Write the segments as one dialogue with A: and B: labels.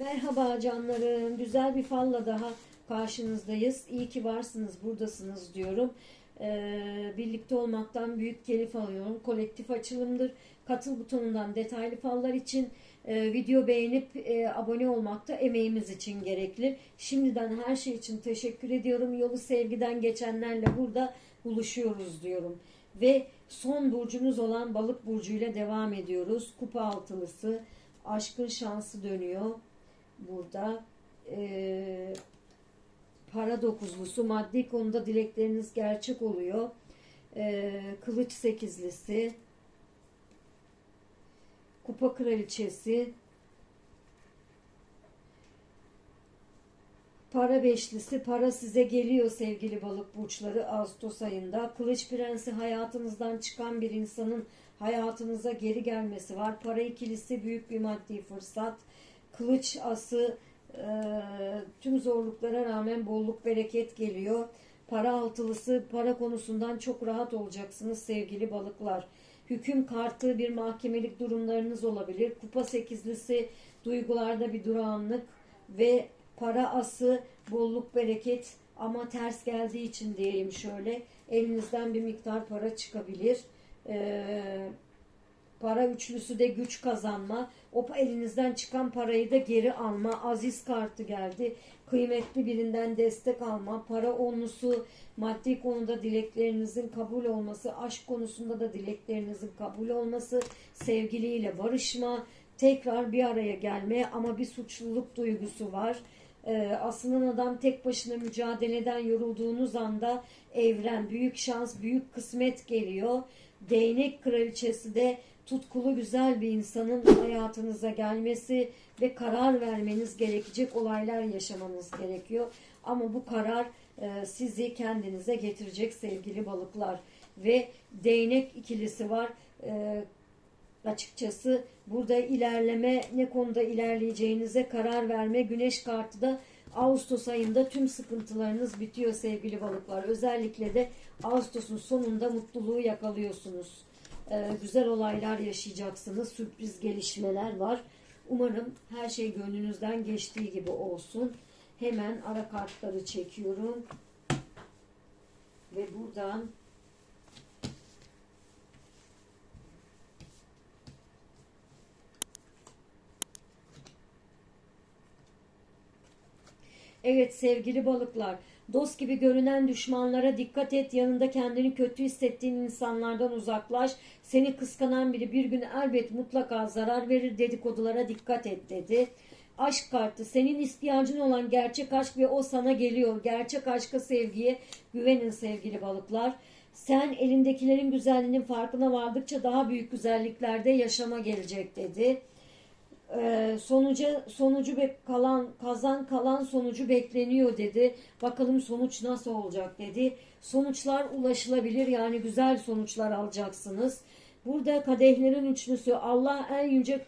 A: Merhaba canlarım. Güzel bir falla daha karşınızdayız. İyi ki varsınız, buradasınız diyorum. Ee, birlikte olmaktan büyük keyif alıyorum. Kolektif açılımdır. Katıl butonundan detaylı fallar için e, video beğenip e, abone olmak da emeğimiz için gerekli. Şimdiden her şey için teşekkür ediyorum. Yolu sevgiden geçenlerle burada buluşuyoruz diyorum. Ve son burcumuz olan balık burcuyla devam ediyoruz. Kupa altılısı, aşkın şansı dönüyor burada. Ee, para dokuzlusu, maddi konuda dilekleriniz gerçek oluyor. Ee, kılıç sekizlisi, kupa kraliçesi, Para beşlisi, para size geliyor sevgili balık burçları Ağustos ayında. Kılıç prensi hayatınızdan çıkan bir insanın hayatınıza geri gelmesi var. Para ikilisi büyük bir maddi fırsat. Kılıç ası e, tüm zorluklara rağmen bolluk bereket geliyor. Para altılısı, para konusundan çok rahat olacaksınız sevgili balıklar. Hüküm kartı bir mahkemelik durumlarınız olabilir. Kupa sekizlisi duygularda bir durağanlık ve para ası bolluk bereket ama ters geldiği için diyeyim şöyle elinizden bir miktar para çıkabilir. Ee, para üçlüsü de güç kazanma. O elinizden çıkan parayı da geri alma. Aziz kartı geldi. Kıymetli birinden destek alma. Para onlusu maddi konuda dileklerinizin kabul olması. Aşk konusunda da dileklerinizin kabul olması. Sevgiliyle barışma. Tekrar bir araya gelme ama bir suçluluk duygusu var. Ee, asılan adam tek başına mücadeleden yorulduğunuz anda evren, büyük şans, büyük kısmet geliyor. Değnek kraliçesi de tutkulu güzel bir insanın hayatınıza gelmesi ve karar vermeniz gerekecek olaylar yaşamanız gerekiyor. Ama bu karar e, sizi kendinize getirecek sevgili balıklar. Ve değnek ikilisi var. E, açıkçası burada ilerleme ne konuda ilerleyeceğinize karar verme güneş kartı da Ağustos ayında tüm sıkıntılarınız bitiyor sevgili balıklar. Özellikle de Ağustos'un sonunda mutluluğu yakalıyorsunuz. Ee, güzel olaylar yaşayacaksınız. Sürpriz gelişmeler var. Umarım her şey gönlünüzden geçtiği gibi olsun. Hemen ara kartları çekiyorum. Ve buradan Evet sevgili balıklar, dost gibi görünen düşmanlara dikkat et. Yanında kendini kötü hissettiğin insanlardan uzaklaş. Seni kıskanan biri bir gün elbet mutlaka zarar verir. Dedikodulara dikkat et dedi. Aşk kartı senin ihtiyacın olan gerçek aşk ve o sana geliyor. Gerçek aşka sevgiye güvenin sevgili balıklar. Sen elindekilerin güzelliğinin farkına vardıkça daha büyük güzelliklerde yaşama gelecek dedi e, sonuca sonucu be, kalan kazan kalan sonucu bekleniyor dedi. Bakalım sonuç nasıl olacak dedi. Sonuçlar ulaşılabilir yani güzel sonuçlar alacaksınız. Burada kadehlerin üçlüsü Allah en yüce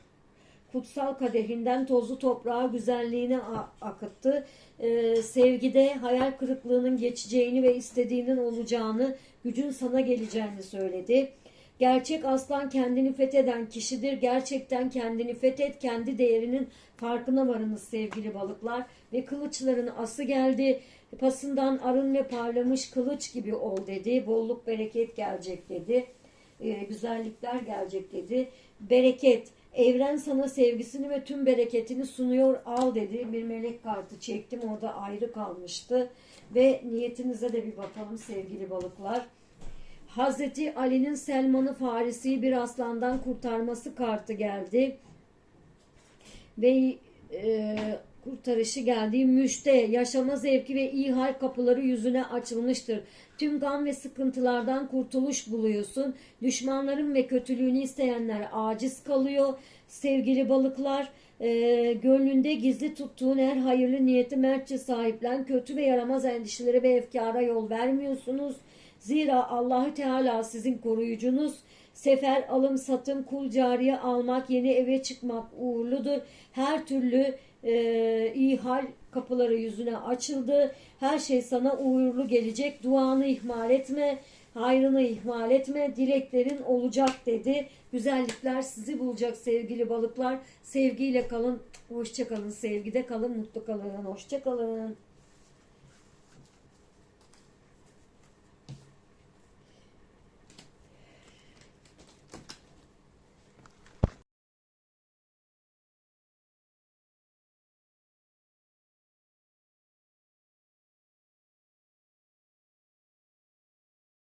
A: kutsal kadehinden tozlu toprağa güzelliğini akıttı. Ee, sevgide hayal kırıklığının geçeceğini ve istediğinin olacağını, gücün sana geleceğini söyledi. Gerçek aslan kendini fetheden kişidir. Gerçekten kendini fethet, kendi değerinin farkına varınız sevgili balıklar. Ve kılıçların ası geldi. Pasından arın ve parlamış kılıç gibi ol dedi. Bolluk bereket gelecek dedi. Ee, güzellikler gelecek dedi. Bereket, evren sana sevgisini ve tüm bereketini sunuyor al dedi. Bir melek kartı çektim orada ayrı kalmıştı. Ve niyetinize de bir bakalım sevgili balıklar. Hazreti Ali'nin Selman'ı Farisi'yi bir aslandan kurtarması kartı geldi. Ve e, kurtarışı geldi. Müjde, yaşama zevki ve iyi hal kapıları yüzüne açılmıştır. Tüm gam ve sıkıntılardan kurtuluş buluyorsun. Düşmanların ve kötülüğünü isteyenler aciz kalıyor. Sevgili balıklar, e, gönlünde gizli tuttuğun her hayırlı niyeti mertçe sahiplen. Kötü ve yaramaz endişelere ve efkara yol vermiyorsunuz. Zira Allahü Teala sizin koruyucunuz. Sefer, alım, satım, kul cariye almak, yeni eve çıkmak uğurludur. Her türlü e, iyi hal kapıları yüzüne açıldı. Her şey sana uğurlu gelecek. Duanı ihmal etme. Hayrını ihmal etme. Dileklerin olacak dedi. Güzellikler sizi bulacak sevgili balıklar. Sevgiyle kalın. Hoşça kalın. Sevgide kalın. Mutlu kalın. Hoşça kalın.